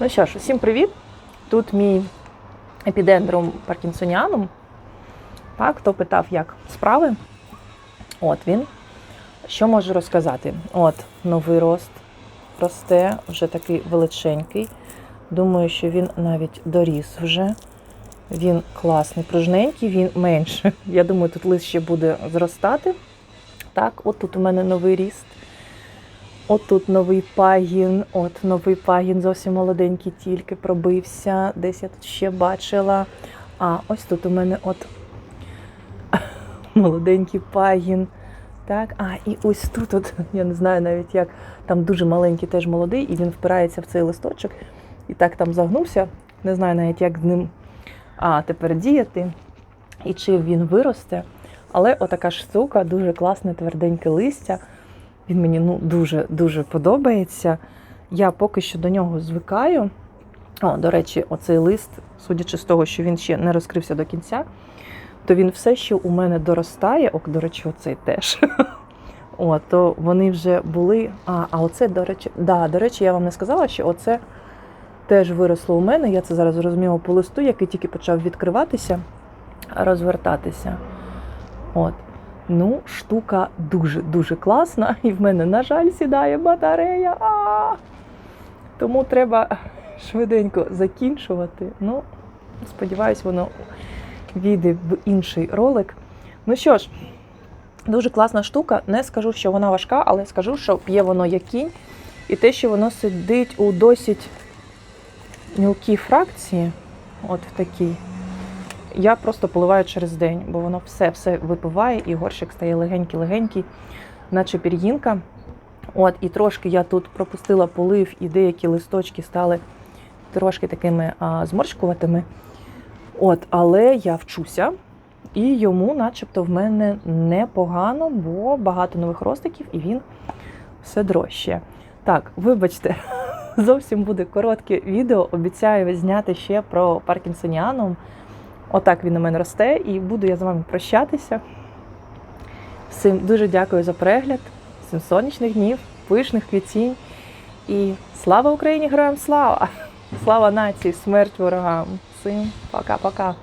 Ну що ж, усім привіт! Тут мій епідендрум паркінсоніанум. Так, хто питав, як справи? От він. Що можу розказати? От, новий рост росте, вже такий величенький. Думаю, що він навіть доріс вже. Він класний, пружненький, він менше. Я думаю, тут лист ще буде зростати. Так, от тут у мене новий ріст. От тут новий пагін, от новий пагін, зовсім молоденький, тільки пробився. Десь я тут ще бачила. А ось тут у мене от молоденький пагін. Так, а і ось тут, от, я не знаю навіть як, там дуже маленький теж молодий, і він впирається в цей листочок. І так там загнувся. Не знаю навіть, як з ним а, тепер діяти і чи він виросте. Але отака ж штука, дуже класне, тверденьке листя. Він мені ну, дуже-дуже подобається. Я поки що до нього звикаю. О, до речі, оцей лист, судячи з того, що він ще не розкрився до кінця, то він все ще у мене доростає. О, до речі, оцей теж. О, то вони вже були. А, а оце, до речі, да, до речі, я вам не сказала, що оце теж виросло у мене. Я це зараз зрозуміла по листу, який тільки почав відкриватися, розвертатися. От. Ну, штука дуже-дуже класна, і в мене, на жаль, сідає батарея. А! Тому треба швиденько закінчувати. Ну, сподіваюсь, воно війде в інший ролик. Ну що ж, дуже класна штука. Не скажу, що вона важка, але скажу, що п'є воно як кінь. І те, що воно сидить у досить мілкій фракції, от в такій. Я просто поливаю через день, бо воно все-все випиває, і горщик стає легенький-легенький, наче пір'їнка. От, і трошки я тут пропустила полив, і деякі листочки стали трошки такими а, зморшкуватими. От, але я вчуся, і йому, начебто, в мене непогано, бо багато нових ростиків, і він все дорожче. Так, вибачте, зовсім буде коротке відео. Обіцяю зняти ще про паркінсоніанум. Отак він у мене росте, і буду я з вами прощатися. Всім дуже дякую за перегляд, всім сонячних днів, пишних квітінь. І слава Україні! Героям слава! Слава нації, смерть ворогам! Всім пока-пока!